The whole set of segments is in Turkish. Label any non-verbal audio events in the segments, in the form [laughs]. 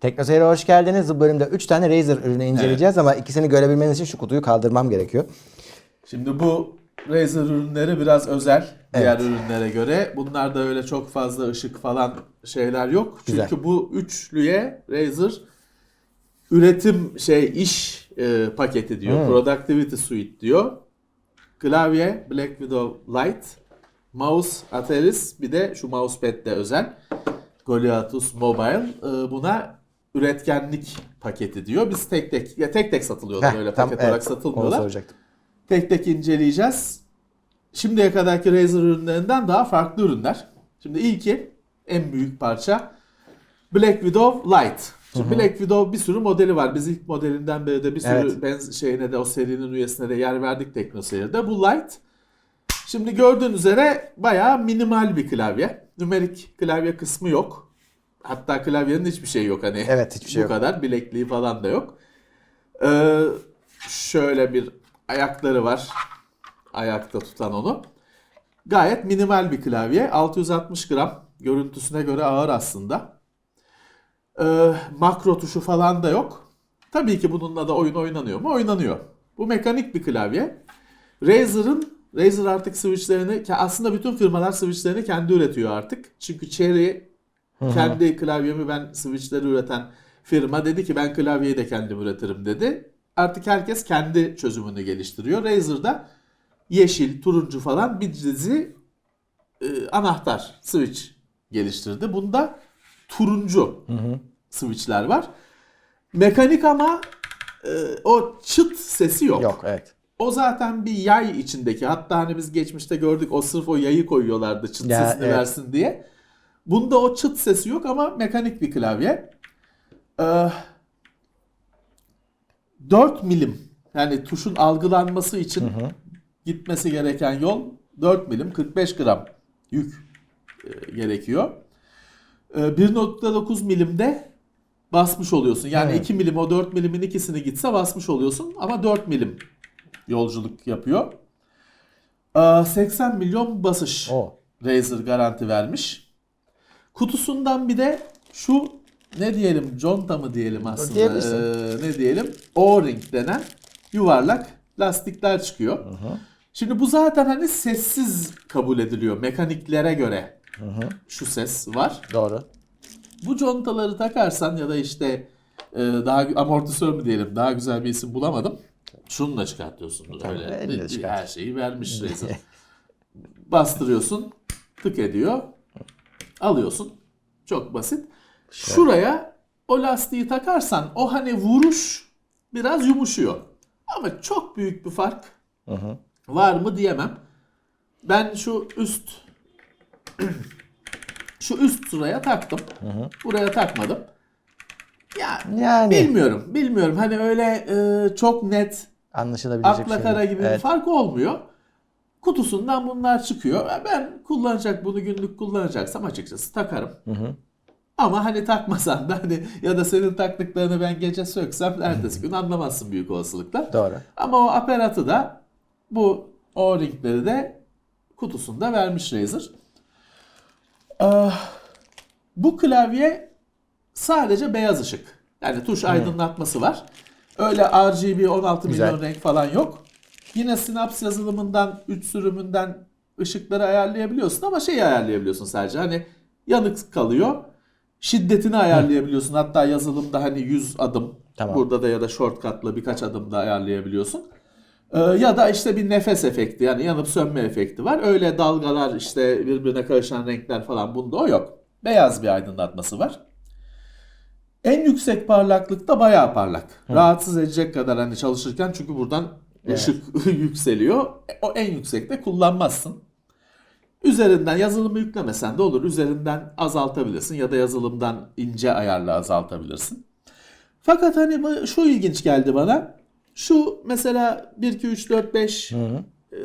Teknoseyir'e hoş geldiniz. Bu bölümde 3 tane Razer ürünü inceleyeceğiz ama ikisini görebilmeniz için şu kutuyu kaldırmam gerekiyor. Şimdi bu Razer ürünleri biraz özel diğer Evet. ürünlere göre. Bunlarda öyle çok fazla ışık falan şeyler yok. Güzel. Çünkü bu üçlüye Razer üretim şey iş e, paketi diyor. Hmm. Productivity Suite diyor. Klavye Black Widow Lite, mouse Ateris bir de şu mousepad de özel. Goliathus Mobile. E, buna üretkenlik paketi diyor. Biz tek tek ya tek tek satılıyorlar Heh, öyle tam- paket olarak evet, Onu satılmıyorlar. soracaktım. Tek tek inceleyeceğiz. Şimdiye kadarki Razer ürünlerinden daha farklı ürünler. Şimdi ilki en büyük parça Black Widow Lite. Şimdi Black Widow bir sürü modeli var. Biz ilk modelinden beri de bir sürü Evet. benz şeyine de o serinin üyesine de yer verdik TeknoSeyir'de. Bu Lite Şimdi gördüğün üzere bayağı minimal bir klavye. Nümerik klavye kısmı yok. Hatta klavyenin hiçbir şeyi yok hani. Evet, hiçbir şey Bu yok. kadar bilekliği falan da yok. Ee, şöyle bir ayakları var. Ayakta tutan onu. Gayet minimal bir klavye. 660 gram. Görüntüsüne göre ağır aslında. Ee, makro tuşu falan da yok. Tabii ki bununla da oyun oynanıyor mu? Oynanıyor. Bu mekanik bir klavye. Razer'ın Razer artık switchlerini ki aslında bütün firmalar switchlerini kendi üretiyor artık. Çünkü Cherry kendi klavyemi ben switchleri üreten firma dedi ki ben klavyeyi de kendim üretirim dedi. Artık herkes kendi çözümünü geliştiriyor. Razer'da yeşil, turuncu falan bir dizi e, anahtar switch geliştirdi. Bunda turuncu switchler var. Mekanik ama e, o çıt sesi yok. Yok evet. O zaten bir yay içindeki. Hatta hani biz geçmişte gördük o sırf o yayı koyuyorlardı çıt Ya, sesini evet. versin diye. Bunda o çıt sesi yok ama mekanik bir klavye. Ee, 4 milim yani tuşun algılanması için gitmesi gereken yol 4 milim 45 gram yük e, gerekiyor. Ee, 1.9 milimde basmış oluyorsun. Yani Evet. 2 milim o 4 milimin ikisini gitse basmış oluyorsun ama 4 milim yolculuk yapıyor. Ee, 80 milyon basış O. Razer garanti vermiş. Kutusundan bir de şu ne diyelim conta mı diyelim aslında. Ee, ne diyelim O-ring denen yuvarlak lastikler çıkıyor. Şimdi bu zaten hani sessiz kabul ediliyor mekaniklere göre. Şu ses var. Doğru. Bu contaları takarsan ya da işte e, daha amortisör mü diyelim daha güzel bir isim bulamadım. Şununla çıkartıyorsun Tabii, öyle. Her şeyi vermiş Razer. [laughs] Bastırıyorsun, tık ediyor. Alıyorsun. Çok basit. Şuraya o lastiği takarsan o hani vuruş biraz yumuşuyor. Ama çok büyük bir fark var mı diyemem. Ben şu üst [clears throat] şu üst sıraya taktım. Buraya takmadım. Ya Yani bilmiyorum. Bilmiyorum. Hani öyle e, çok net anlaşılabilecek akla şey. kara gibi Evet. bir fark olmuyor. Kutusundan bunlar çıkıyor. Ben kullanacak bunu günlük kullanacaksam açıkçası takarım. Ama hani takmasan da hani ya da senin taktıklarını ben gece söksem ertesi gün anlamazsın büyük olasılıkla. Doğru. Ama o aparatı da bu O-ringleri de kutusunda vermiş Razer. Ah, bu klavye sadece beyaz ışık. Yani tuş aydınlatması var. Öyle RGB 16 Güzel. milyon renk falan yok. Yine Synapse yazılımından 3 sürümünden ışıkları ayarlayabiliyorsun ama şeyi ayarlayabiliyorsun sadece. Hani yanık kalıyor. Şiddetini ayarlayabiliyorsun. Hatta yazılımda hani 100 adım. Tamam. Burada da ya da shortcut'la birkaç adım da ayarlayabiliyorsun. Ee, ya da işte bir nefes efekti yani yanıp sönme efekti var. Öyle dalgalar işte birbirine karışan renkler falan bunda o yok. Beyaz bir aydınlatması var. En yüksek parlaklıkta bayağı parlak. Rahatsız edecek kadar hani çalışırken çünkü buradan ışık [laughs] yükseliyor. E, O en yüksekte kullanmazsın. Üzerinden yazılımı yüklemesen de olur. Üzerinden azaltabilirsin ya da yazılımdan ince ayarla azaltabilirsin. Fakat hani şu ilginç geldi bana. Şu mesela 1 2 3 4 5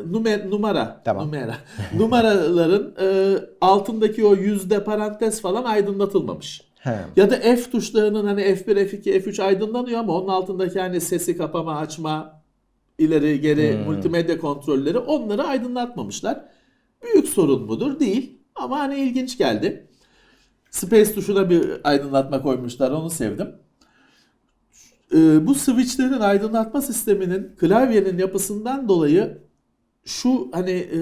numara numara Tamam. numara [laughs] numaraların e, altındaki o yüzde parantez falan aydınlatılmamış. He. Ya da F tuşlarının hani F1, F2, F3 aydınlanıyor ama onun altındaki hani sesi kapama, açma, ileri geri multimedya kontrolleri onları aydınlatmamışlar. Büyük sorun mudur? Değil. Ama hani ilginç geldi. Space tuşuna bir aydınlatma koymuşlar. Onu sevdim. Ee, bu switchlerin aydınlatma sisteminin klavyenin yapısından dolayı şu hani e,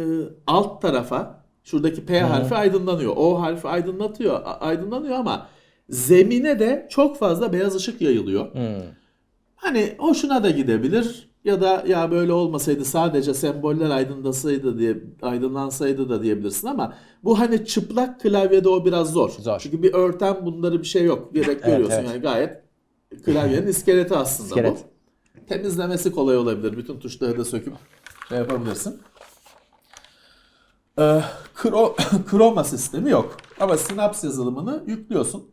alt tarafa şuradaki P harfi aydınlanıyor. O harfi aydınlatıyor, aydınlanıyor ama zemine de çok fazla beyaz ışık yayılıyor. Hmm. Hani hoşuna da gidebilir ya da ya böyle olmasaydı sadece semboller aydınlasaydı diye aydınlansaydı da diyebilirsin ama bu hani çıplak klavyede o biraz zor. Zor. Çünkü bir örten bunları bir şey yok. Direkt Evet, görüyorsun evet. yani gayet klavyenin iskeleti aslında İskelet. bu. Temizlemesi kolay olabilir. Bütün tuşları da söküp şey yapabilirsin. Ee, Kro- [coughs] Chroma sistemi yok. Ama Synapse yazılımını yüklüyorsun.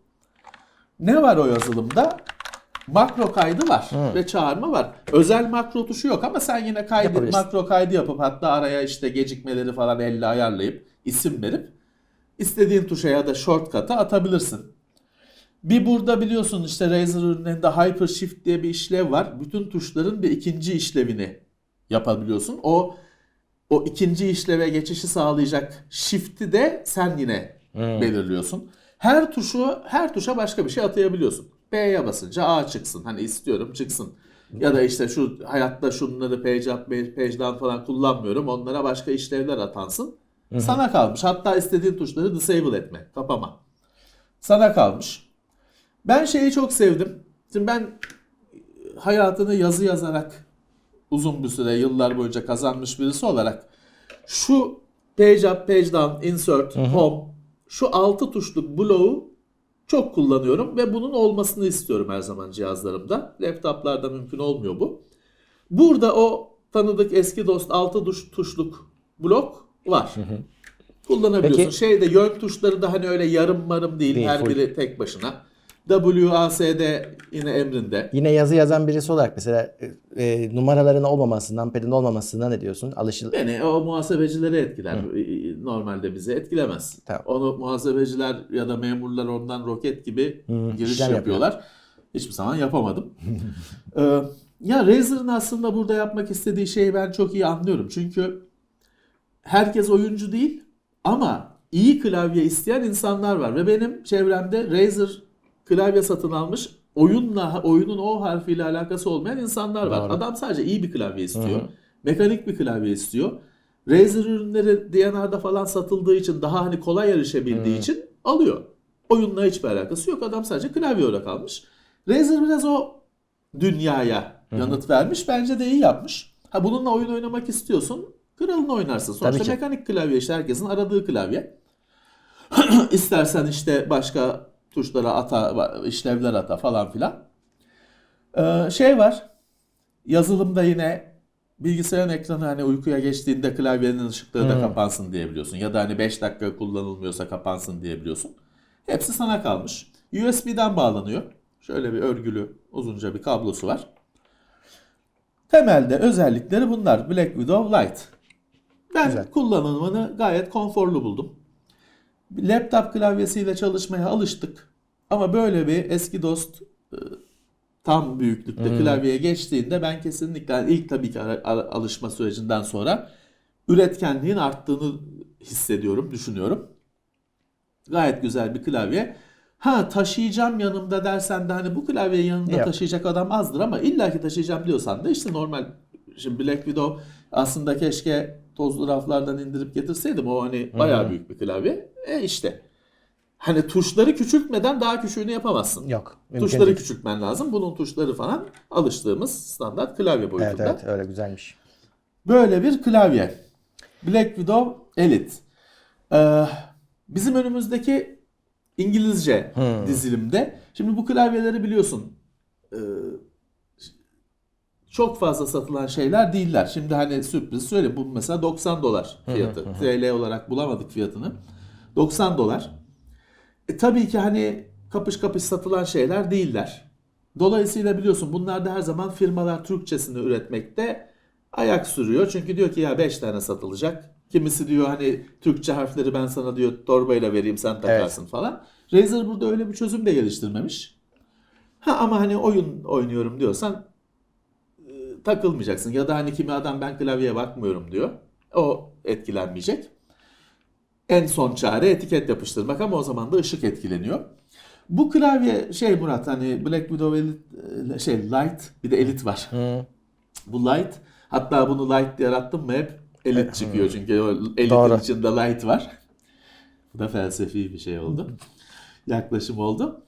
Ne var o yazılımda? Makro kaydı var ve çağırma var. Özel makro tuşu yok ama sen yine kaydı, makro kaydı yapıp hatta araya işte gecikmeleri falan elle ayarlayıp isim verip istediğin tuşa ya da shortcut'a atabilirsin. Bir burada biliyorsun işte Razer ürünlerinde Hyper Shift diye bir işlev var. Bütün tuşların bir ikinci işlevini yapabiliyorsun. O o ikinci işleve geçişi sağlayacak shift'i de sen yine belirliyorsun. Her tuşu her tuşa başka bir şey atayabiliyorsun. B'ye basınca A çıksın. Hani istiyorum çıksın. Ya da işte şu hayatta şunları page up, page down falan kullanmıyorum. Onlara başka işlevler atansın. Sana kalmış. Hatta istediğin tuşları disable etme, kapama. Sana kalmış. Ben şeyi çok sevdim. Şimdi ben hayatını yazı yazarak uzun bir süre yıllar boyunca kazanmış birisi olarak şu page up, page down, insert, home şu altı tuşluk bloğu çok kullanıyorum ve bunun olmasını istiyorum her zaman cihazlarımda. Laptoplarda mümkün olmuyor bu. Burada o tanıdık eski dost altı tuş, tuşluk blok var. Kullanabiliyorsun. Peki- Şeyde yön tuşları da hani öyle yarım marım değil, Değil, her full. biri tek başına. WASD yine emrinde. Yine yazı yazan birisi olarak mesela e, e, numaraların olmamasından, pedin olmamasından ne diyorsun? Alışıl Beni o muhasebecileri etkiler. Ee, Normalde bizi etkilemez. Tamam. Onu muhasebeciler ya da memurlar ondan roket gibi giriş işlem yapıyorlar. Hiçbir zaman yapamadım. [laughs] Ee, ya Razer'ın aslında burada yapmak istediği şeyi ben çok iyi anlıyorum. Çünkü herkes oyuncu değil ama iyi klavye isteyen insanlar var ve benim çevremde Razer klavye satın almış oyunla oyunun o harfiyle alakası olmayan insanlar var. Doğru. Adam sadece iyi bir klavye istiyor. Mekanik bir klavye istiyor. Razer ürünleri DNR'da falan satıldığı için daha hani kolay erişebildiği için alıyor. Oyunla hiçbir alakası yok. Adam sadece klavye olarak almış. Razer biraz o dünyaya yanıt vermiş. Bence de iyi yapmış. Ha bununla oyun oynamak istiyorsun. Kralını oynarsın. Sonuçta mekanik klavye işte herkesin aradığı klavye. [clears throat] İstersen işte başka tuşlara ata, işlevler ata falan filan. Ee, şey var. Yazılımda yine bilgisayarın ekranı hani uykuya geçtiğinde klavyenin ışıkları da kapansın diyebiliyorsun. Ya da hani 5 dakika kullanılmıyorsa kapansın diyebiliyorsun. Hepsi sana kalmış. USB'den bağlanıyor. Şöyle bir örgülü uzunca bir kablosu var. Temelde özellikleri bunlar. Black Widow Lite. Ben Güzel. kullanımını gayet konforlu buldum. Laptop klavyesiyle çalışmaya alıştık. Ama böyle bir eski dost e, tam büyüklükte klavyeye geçtiğinde ben kesinlikle yani ilk tabii ki alışma sürecinden sonra üretkenliğin arttığını hissediyorum, düşünüyorum. Gayet güzel bir klavye. Ha taşıyacağım yanımda dersen de hani bu klavyeyi yanında Yok. taşıyacak adam azdır ama illaki taşıyacağım diyorsan da işte normal şimdi Black Widow aslında keşke tozlu raflardan indirip getirseydim o hani bayağı büyük bir klavye. E işte hani tuşları küçültmeden daha küçüğünü yapamazsın. yok. Tuşları değil. küçültmen lazım. Bunun tuşları falan alıştığımız standart klavye Evet boyutunda. evet öyle güzelmiş. Böyle bir klavye. Black Widow Elite. Ee, bizim önümüzdeki İngilizce dizilimde. Şimdi bu klavyeleri biliyorsun. ee, çok fazla satılan şeyler değiller. Şimdi hani sürpriz söyle bu mesela 90 dolar fiyatı. TL olarak bulamadık fiyatını. 90 dolar. E, tabii ki hani kapış kapış satılan şeyler değiller. Dolayısıyla biliyorsun bunlarda her zaman firmalar Türkçesini üretmekte ayak sürüyor. Çünkü diyor ki ya 5 tane satılacak. Kimisi diyor hani Türkçe harfleri ben sana diyor torbayla vereyim sen takarsın falan. Razer burada öyle bir çözüm de geliştirmemiş. Ha ama hani oyun oynuyorum diyorsan e, takılmayacaksın. Ya da hani kimi adam ben klavyeye bakmıyorum diyor. O etkilenmeyecek. En son çare etiket yapıştırmak ama o zaman da ışık etkileniyor. Bu klavye şey Murat hani Black Widow Elite, şey Light bir de Elite var. Bu Light hatta bunu Light diye arattım mı hep Elite çıkıyor çünkü o Elite'in Doğru. içinde Light var. Bu da felsefi bir şey oldu. Yaklaşım oldu.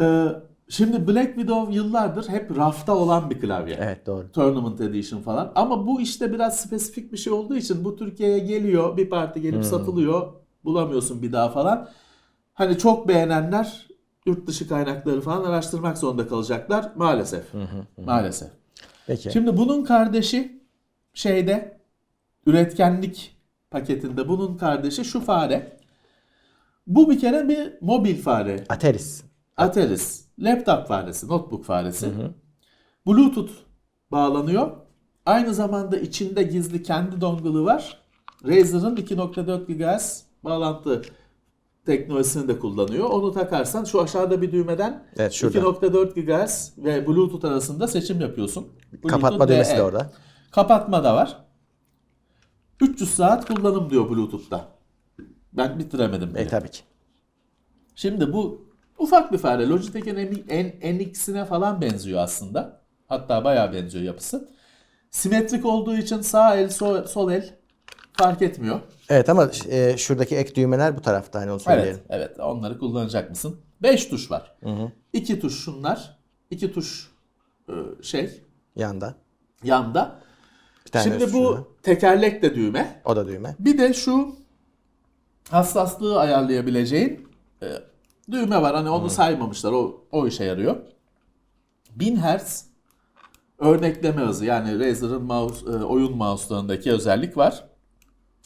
Ee, şimdi Black Widow yıllardır hep rafta olan bir klavye. Evet doğru. Tournament Edition falan. Ama bu işte biraz spesifik bir şey olduğu için bu Türkiye'ye geliyor. Bir parti gelip satılıyor. Bulamıyorsun bir daha falan. Hani çok beğenenler yurt dışı kaynakları falan araştırmak zorunda kalacaklar. Maalesef. Maalesef. Peki. Şimdi bunun kardeşi şeyde üretkenlik paketinde bunun kardeşi şu fare. Bu bir kere bir mobil fare. Ateris. Ateris. Laptop faresi, notebook faresi. Bluetooth bağlanıyor. Aynı zamanda içinde gizli kendi dongle'ı var. Razer'ın 2.4 GHz bağlantı teknolojisini de kullanıyor. Onu takarsan şu aşağıda bir düğmeden Evet, şurada. 2.4 GHz ve Bluetooth arasında seçim yapıyorsun. Bluetooth Kapatma düğmesi de orada. Kapatma da var. 300 saat kullanım diyor Bluetooth'ta. Ben bitiremedim. bile. E tabii ki. Şimdi bu ufak bir fare. Logitech'in NX'ine falan benziyor aslında. Hatta bayağı benziyor yapısı. Simetrik olduğu için sağ el, sol, sol el fark etmiyor. Evet ama e, şuradaki ek düğmeler bu tarafta hani onu söyleyelim. Evet, evet. Onları kullanacak mısın? 5 tuş var. 2 tuş şunlar. 2 tuş e, şey Yanda. yanda. Bir tane Şimdi bu düğme. tekerlek de düğme. O da düğme. Bir de şu hassaslığı ayarlayabileceğin e, düğme var. Hani onu saymamışlar. O, o işe yarıyor. 1000 Hz örnekleme hızı. Yani Razer'ın mouse, e, oyun mouse'larındaki özellik var.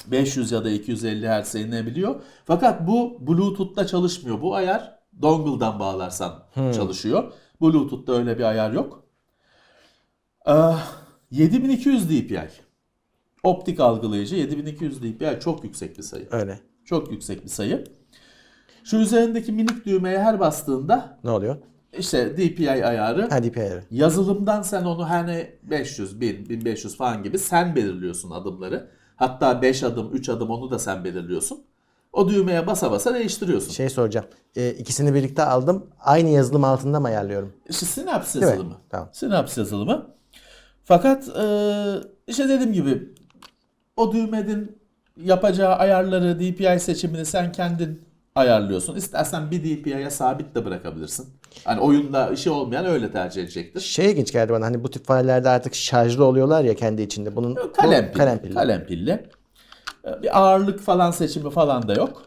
500 ya da 250 Hz'e inebiliyor. Fakat bu Bluetooth'ta çalışmıyor. Bu ayar dongle'dan bağlarsan çalışıyor. Bluetooth'ta öyle bir ayar yok. Ee, 7200 dpi. Optik algılayıcı 7200 dpi çok yüksek bir sayı. Öyle. Çok yüksek bir sayı. Şu üzerindeki minik düğmeye her bastığında Ne oluyor? işte DPI ayarı Ha DPI ayarı. yazılımdan sen onu hani 500, 1000, 1500 falan gibi sen belirliyorsun adımları. Hatta 5 adım, 3 adım onu da sen belirliyorsun. O düğmeye basa basa değiştiriyorsun. Şey soracağım. E, ikisini birlikte aldım. Aynı yazılım altında mı ayarlıyorum? İşte Synapse mi? yazılımı. Tamam. Synapse yazılımı. Fakat e, işte dediğim gibi o düğmenin yapacağı ayarları, DPI seçimini sen kendin ayarlıyorsun. İstersen bir DPI'ye sabit de bırakabilirsin. Hani oyunda işi olmayan öyle tercih edecektir. Şey ilginç geldi bana hani bu tip farelerde artık şarjlı oluyorlar ya kendi içinde. Bunun bu Kalem pilli. kalem pilli. Kalem pilli. E, Bir ağırlık falan seçimi falan da yok.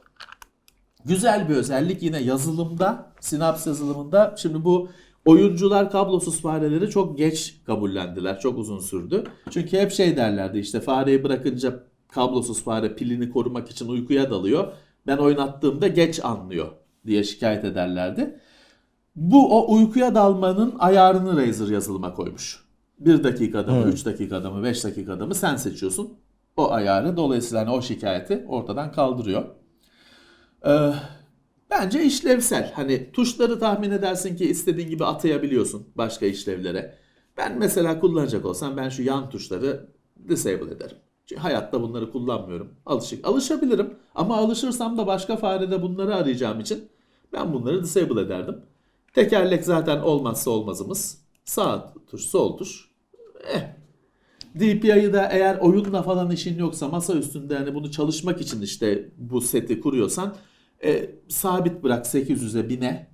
Güzel bir özellik yine yazılımda, Synapse yazılımında. Şimdi bu oyuncular kablosuz fareleri çok geç kabullendiler. Çok uzun sürdü. Çünkü hep şey derlerdi işte fareyi bırakınca kablosuz fare pilini korumak için uykuya dalıyor. Ben oynattığımda geç anlıyor diye şikayet ederlerdi. Bu o uykuya dalmanın ayarını Razer yazılıma koymuş. 1 dakikada mı, 3 dakikada mı, 5 dakikada mı sen seçiyorsun o ayarı. Dolayısıyla hani o şikayeti ortadan kaldırıyor. Ee, bence işlevsel. Hani tuşları tahmin edersin ki istediğin gibi atayabiliyorsun başka işlevlere. Ben mesela kullanacak olsam ben şu yan tuşları disable ederim. Hayatta bunları kullanmıyorum. Alışık. Alışabilirim ama alışırsam da başka farede bunları arayacağım için ben bunları disable ederdim. Tekerlek zaten olmazsa olmazımız. Sağ tuş, sol tuş. Eh. DPI'yi da eğer oyunla falan işin yoksa masa üstünde hani bunu çalışmak için işte bu seti kuruyorsan e, sabit bırak 800'e 1000'e.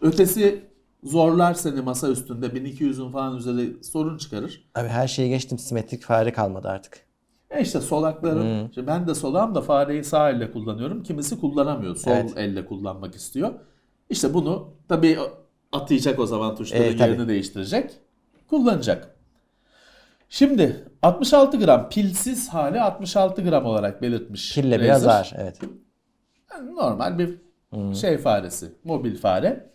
Ötesi zorlar seni masa üstünde 1200'ün falan üzeri sorun çıkarır. Abi her şeyi geçtim simetrik fare kalmadı artık. E işte solakların, işte ben de solağım da fareyi sağ elle kullanıyorum. Kimisi kullanamıyor. Sol Evet. elle kullanmak istiyor. İşte bunu tabii atayacak o zaman tuşların E, tabii. yerini değiştirecek. Kullanacak. Şimdi 66 gram pilsiz hali 66 gram olarak belirtmiş. Pille biraz Razer. ağır. Evet. Yani normal bir şey faresi, mobil fare.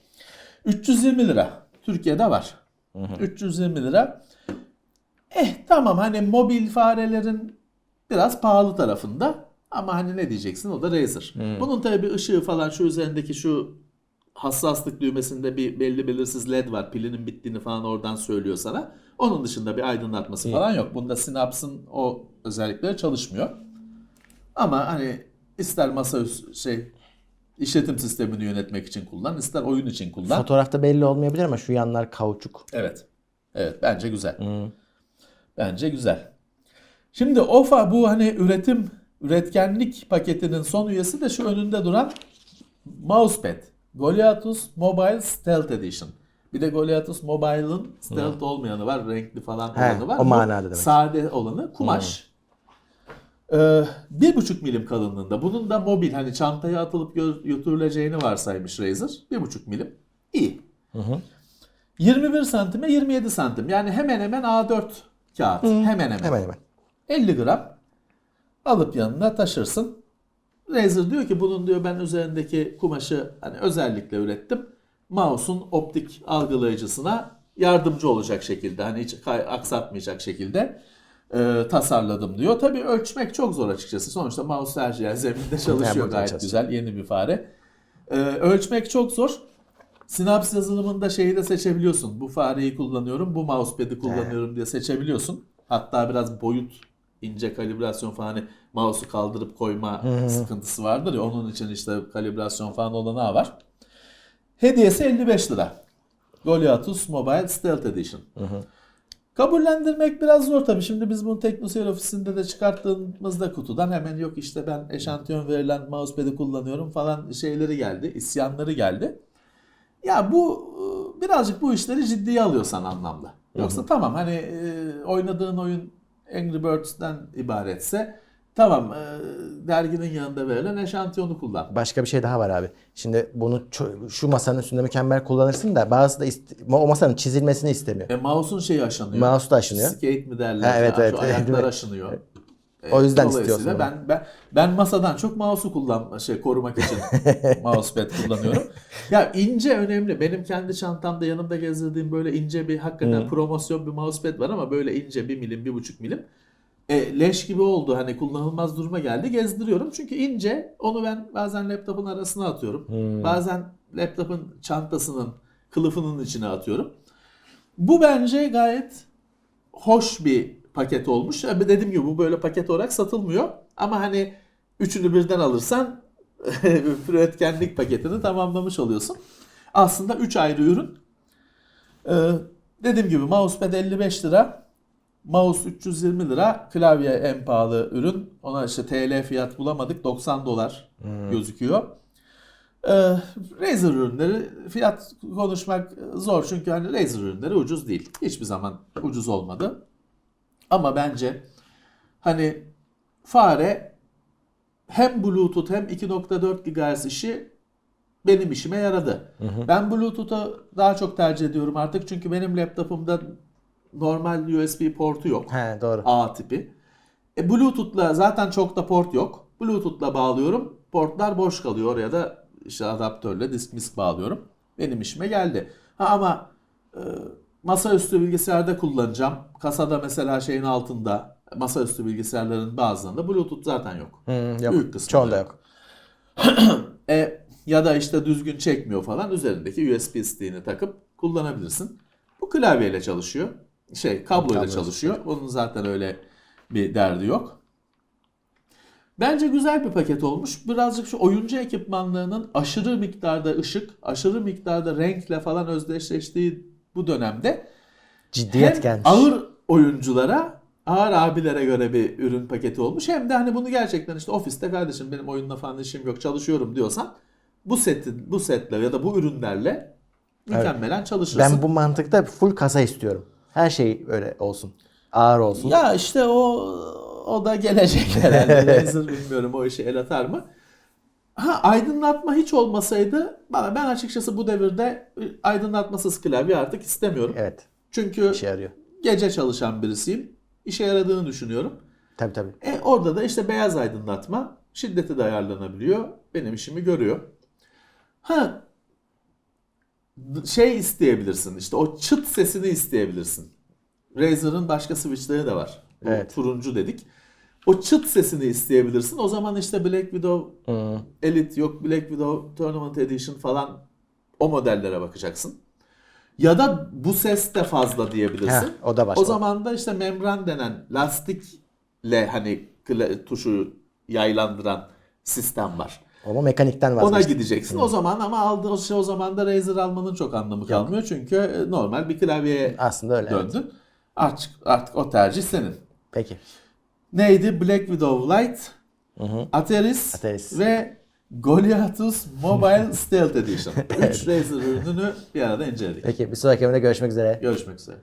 320 lira. Türkiye'de var. 320 lira. Eh tamam hani mobil farelerin biraz pahalı tarafında ama hani ne diyeceksin o da Razer. Bunun tabii bir ışığı falan şu üzerindeki şu hassaslık düğmesinde bir belli belirsiz led var. Pilinin bittiğini falan oradan söylüyor sana. Onun dışında bir aydınlatması falan yok. Bunda Synapse'ın o özellikleri çalışmıyor. Ama hani ister masaüstü şey işletim sistemini yönetmek için kullan, ister oyun için kullan. Fotoğrafta belli olmayabilir ama şu yanlar kauçuk. Evet. Evet bence güzel. Bence güzel. Şimdi OFA bu hani üretim üretkenlik paketinin son üyesi de şu önünde duran mousepad. Goliathus Mobile Stealth Edition. Bir de Goliathus Mobile'ın stealth olmayanı var. Renkli falan He, olanı var. o Bu manada demek. Sade olanı kumaş. Ee, bir buçuk milim kalınlığında. Bunun da mobil hani çantaya atılıp gö- götürüleceğini varsaymış Razer. Bir buçuk milim. İyi. 21 santime 27 santim. Yani hemen hemen A4 kağıt. Hemen hemen. Hemen hemen. 50 gram alıp yanına taşırsın. Razer diyor ki bunun diyor ben üzerindeki kumaşı hani özellikle ürettim. Mouse'un optik algılayıcısına yardımcı olacak şekilde hani hiç aksatmayacak şekilde e, tasarladım diyor. Tabii ölçmek çok zor açıkçası. Sonuçta mouse her yer zeminde çalışıyor gayet güzel. Yeni bir fare. E, ölçmek çok zor. Synapse yazılımında şeyi de seçebiliyorsun. Bu fareyi kullanıyorum, bu mousepad'i kullanıyorum diye seçebiliyorsun. Hatta biraz boyut, ince kalibrasyon falan hani mouse'u kaldırıp koyma sıkıntısı vardır ya. Onun için işte kalibrasyon falan olanağı var. Hediyesi 55 lira. Goliathus Mobile Stealth Edition. Kabullendirmek biraz zor tabii. Şimdi biz bunu TeknoSeyir ofisinde de çıkarttığımızda kutudan hemen yok işte ben eşantiyon verilen mousepad'i kullanıyorum falan şeyleri geldi, isyanları geldi. Ya bu e, birazcık bu işleri ciddiye alıyorsan anlamda. Yoksa tamam hani e, oynadığın oyun Angry Birds'ten ibaretse tamam e, derginin yanında verilen eşantiyonu kullan. Başka bir şey daha var abi. Şimdi bunu şu masanın üstünde mükemmel kullanırsın da bazı da o masanın çizilmesini istemiyor. E mouse'un şeyi aşınıyor. Mouse da aşınıyor. Skate mi derler? Ha, evet, ya, evet, Şu ayaklar [laughs] aşınıyor. E, O yüzden dolayısıyla istiyorsun Ben, ben ben masadan çok mouse'u kullan şey korumak için [laughs] mousepad kullanıyorum. Ya ince önemli. Benim kendi çantamda yanımda gezdirdiğim böyle ince bir hakikaten promosyon bir mousepad var ama böyle ince bir milim, bir buçuk milim. E, leş gibi oldu. Hani kullanılmaz duruma geldi. Gezdiriyorum. Çünkü ince. Onu ben bazen laptopun arasına atıyorum. Bazen laptopun çantasının kılıfının içine atıyorum. Bu bence gayet hoş bir paket olmuş. Ama dediğim gibi bu böyle paket olarak satılmıyor. Ama hani üçünü birden alırsan [laughs] üretkenlik paketini tamamlamış oluyorsun. Aslında 3 ayrı ürün. Ee, dediğim gibi mousepad 55 lira. Mouse 320 lira. Klavye en pahalı ürün. Ona işte TL fiyat bulamadık. 90 dolar gözüküyor. Ee, Razer ürünleri fiyat konuşmak zor çünkü hani Razer ürünleri ucuz değil. Hiçbir zaman ucuz olmadı. Ama bence hani fare hem Bluetooth hem 2.4 GHz işi benim işime yaradı. Ben Bluetooth'u daha çok tercih ediyorum artık çünkü benim laptopumda normal USB portu yok. He doğru. A tipi. E, Bluetooth'la zaten çok da port yok. Bluetooth'la bağlıyorum. Portlar boş kalıyor. Oraya da işte adaptörle disk misk bağlıyorum. Benim işime geldi. Ha ama e, masaüstü bilgisayarda kullanacağım. Kasada mesela şeyin altında masaüstü bilgisayarların bazılarında Bluetooth zaten yok. Hmm, yok. Büyük kısmı Çoğunda yok. [clears throat] E, ya da işte düzgün çekmiyor falan üzerindeki USB stick'ini takıp kullanabilirsin. Bu klavyeyle çalışıyor. Şey kabloyla Kabloyla çalışıyor. Onun zaten öyle bir derdi yok. Bence güzel bir paket olmuş. Birazcık şu oyuncu ekipmanlığının aşırı miktarda ışık, aşırı miktarda renkle falan özdeşleştiği bu dönemde Ciddiyet hem gelmiş. ağır oyunculara, ağır abilere göre bir ürün paketi olmuş. Hem de hani bunu gerçekten işte ofiste kardeşim benim oyunla falan işim yok çalışıyorum diyorsan bu setin bu setle ya da bu ürünlerle mükemmelen çalışırsın. Ben bu mantıkta full kasa istiyorum. Her şey öyle olsun. Ağır olsun. Ya işte o o da gelecek herhalde. Razer bilmiyorum o işe el atar mı? Ha aydınlatma hiç olmasaydı bana ben açıkçası bu devirde aydınlatmasız klavye artık istemiyorum. Evet. Çünkü işe yarıyor. gece çalışan birisiyim. İşe yaradığını düşünüyorum. Tabii tabii. E orada da işte beyaz aydınlatma şiddeti de ayarlanabiliyor. Benim işimi görüyor. Ha şey isteyebilirsin. işte o çıt sesini isteyebilirsin. Razer'ın başka switchleri de var. Evet. Turuncu dedik. O çıt sesini isteyebilirsin. O zaman işte Black Widow Hmm. Elite yok Black Widow Tournament Edition falan o modellere bakacaksın. Ya da bu ses de fazla diyebilirsin. Heh, o da başka. O zaman da işte membran denen lastikle hani tuşu yaylandıran sistem var. Ama mekanikten Ona vazgeçtim. gideceksin. O zaman ama aldığın şey o zaman da Razer almanın çok anlamı kalmıyor. Çünkü e, normal bir klavyeye Aslında öyle. evet. döndün. Artık, artık o tercih senin. Peki. Neydi? Black Widow Lite, Ateris, Ateris. ve Goliathus Mobile [laughs] Stealth Edition. 3 Razer ürününü bir arada inceledik. Peki bir sonraki bölümde görüşmek üzere. Görüşmek üzere.